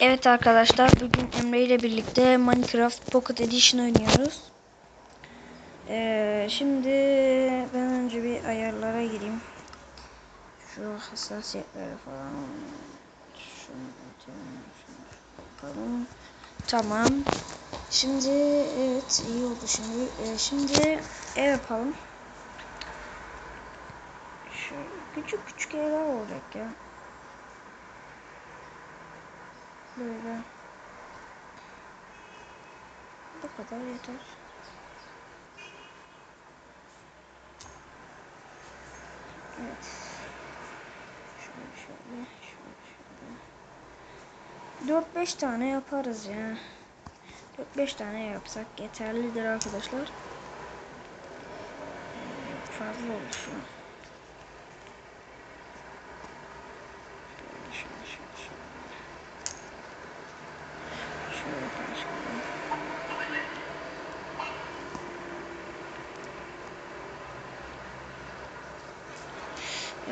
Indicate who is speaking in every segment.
Speaker 1: Evet arkadaşlar bugün Emre ile birlikte Minecraft Pocket Edition oynuyoruz. Ee, şimdi ben önce bir ayarlara gireyim. Şu hassasiyetlere falan. Şunu yapalım. Tamam. Şimdi evet iyi oldu şimdi. Ee, şimdi ev yapalım. Şu küçük küçük evler olacak ya. Böyle. Bu kadar yeter. Evet. Şöyle şöyle şöyle şöyle. 4-5 tane yaparız ya. 4-5 tane yapsak yeterlidir arkadaşlar. Fazla olur şu an. Şöyle şöyle şöyle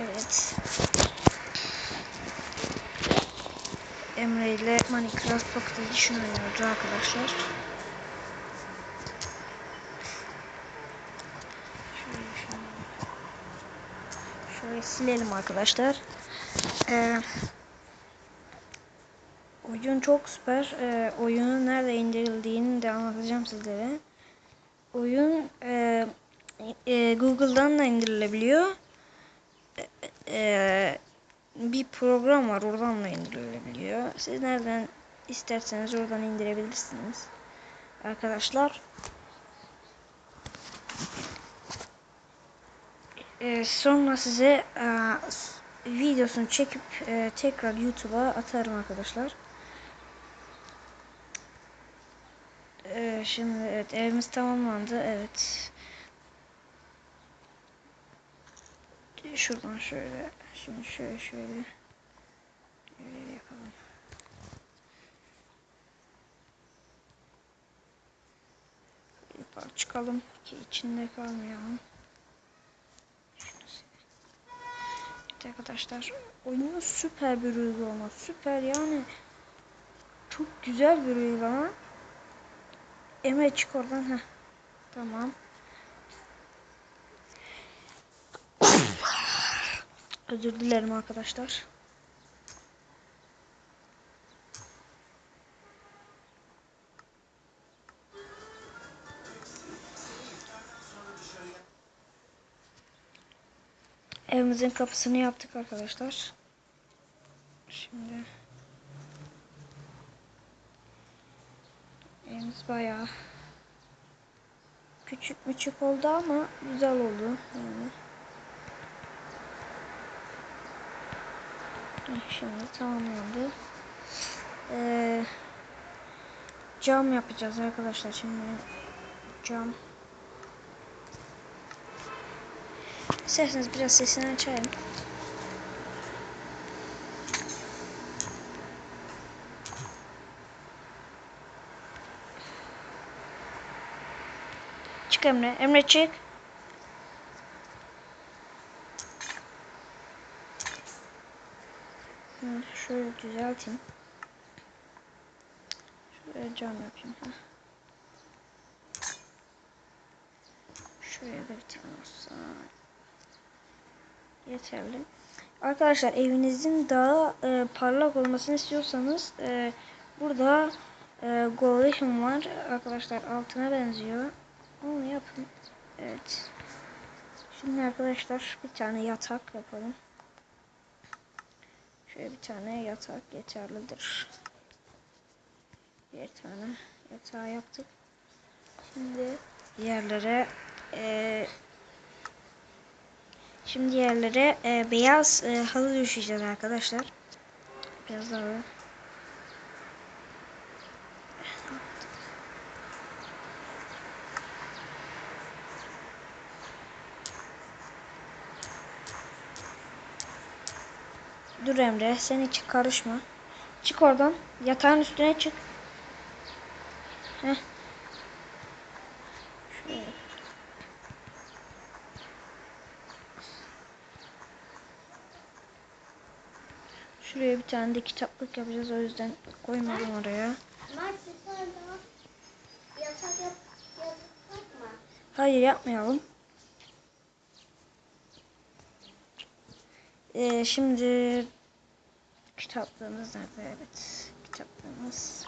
Speaker 1: Evet. Emre ile Minecraft Pocket Edition oynuyoruz arkadaşlar. Şöyle, şöyle. Şöyle silelim arkadaşlar. Ee, oyun çok süper. Ee, oyunun nerede indirildiğini de anlatacağım sizlere. Oyun e, e, Google'dan da indirilebiliyor. E, bir program var oradan da indirilebiliyor. Siz nereden isterseniz oradan indirebilirsiniz. Arkadaşlar. E, sonra size e, videosunu çekip e, tekrar YouTube'a atarım arkadaşlar. E, şimdi evet evimiz tamamlandı. Evet. Şuradan şöyle. Şimdi şöyle şöyle. Şöyle yapalım. Yukarı çıkalım ki içinde kalmayalım. Evet arkadaşlar oyunun süper bir uygulama. Süper yani. Çok güzel bir uygulama. Emre çık oradan. Heh. Tamam. Özür dilerim arkadaşlar. Evimizin kapısını yaptık arkadaşlar. Şimdi evimiz bayağı küçük küçük oldu ama güzel oldu yani. Şimdi tamamlandı. Ee, cam yapacağız arkadaşlar şimdi. Cam. İsterseniz biraz sesini açayım. Çık Emre. Emre çık. Şöyle düzelteyim. Şöyle cam yapayım. Heh. Şuraya bir tane olsa yeterli. Arkadaşlar evinizin daha e, parlak olmasını istiyorsanız e, burada e, Golden var. Arkadaşlar altına benziyor. Onu yapın. Evet. Şimdi arkadaşlar bir tane yatak yapalım. Şöyle bir tane yatak yeterlidir. Bir tane yatağı yaptık. Şimdi yerlere e, şimdi yerlere e, beyaz e, halı düşeceğiz arkadaşlar. Biraz daha Dur Emre sen hiç karışma. Çık oradan. Yatağın üstüne çık. Heh. Şöyle. Şuraya bir tane de kitaplık yapacağız. O yüzden koymadım oraya. Hayır yapmayalım. Ee, şimdi kitaplığımız nerede? Evet. Kitaplığımız.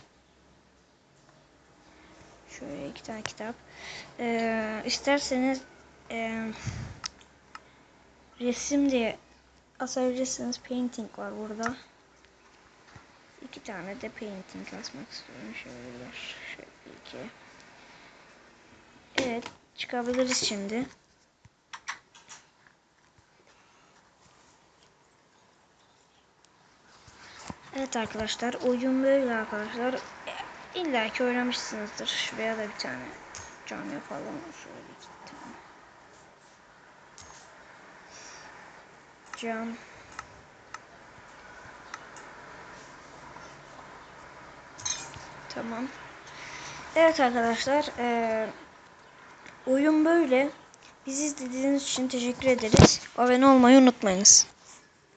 Speaker 1: Şöyle iki tane kitap. Ee, isterseniz ee, resim diye asabilirsiniz. Painting var burada. İki tane de painting asmak istiyorum. Şöyle bir, şöyle iki. Evet, çıkabiliriz şimdi. Evet arkadaşlar, oyun böyle arkadaşlar. E, İlla ki oynamışsınızdır. Şuraya da bir tane cam yapalım. Şöyle iki tane. Cam. Tamam. Evet arkadaşlar, eee oyun böyle. Bizi izlediğiniz için teşekkür ederiz. Abone olmayı unutmayınız.